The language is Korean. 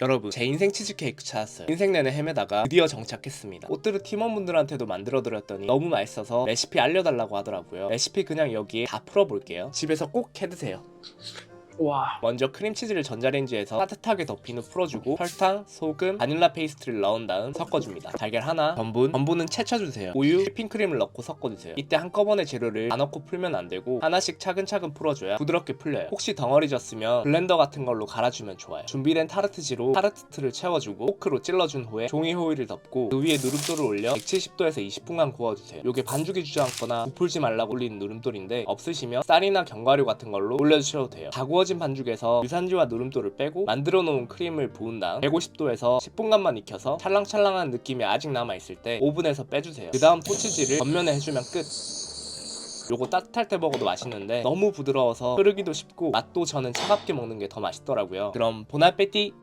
여러분 제 인생 치즈케이크 찾았어요. 인생 내내 헤매다가 드디어 정착했습니다. 꽃들을 팀원분들한테도 만들어드렸더니 너무 맛있어서 레시피 알려달라고 하더라고요. 레시피 그냥 여기에 다 풀어볼게요. 집에서 꼭 해드세요 와 먼저 크림치즈를 전자레인지에서 따뜻하게 덮인 후 풀어주고 설탕, 소금, 바닐라 페이스트를 넣은 다음 섞어줍니다. 달걀 하나, 전분, 전분은 채 쳐주세요. 우유, 휘핑크림을 넣고 섞어주세요. 이때 한꺼번에 재료를 다 넣고 풀면 안 되고 하나씩 차근차근 풀어줘야 부드럽게 풀려요. 혹시 덩어리 졌으면 블렌더 같은 걸로 갈아주면 좋아요. 준비된 타르트지로 타르트 틀을 채워주고 포크로 찔러준 후에 종이 호일을 덮고 그 위에 누름돌을 올려 170도에서 20분간 구워주세요. 요게 반죽이 주저앉거나 부풀지 말라고 올린 누름돌인데 없으시면 쌀이나 견과류 같은 걸로 올려주셔도 돼요. 다 구워진 반죽에서 유산지와 누름돌을 빼고 만들어 놓은 크림을 부은 다음 150도에서 10분간만 익혀서 찰랑찰랑한 느낌이 아직 남아있을 때 오븐에서 빼주세요. 그 다음 포치지를 겉면에 해주면 끝. 요거 따뜻할 때 먹어도 맛있는데 너무 부드러워서 흐르기도 쉽고 맛도 저는 차갑게 먹는 게 더 맛있더라고요. 그럼 보나페티!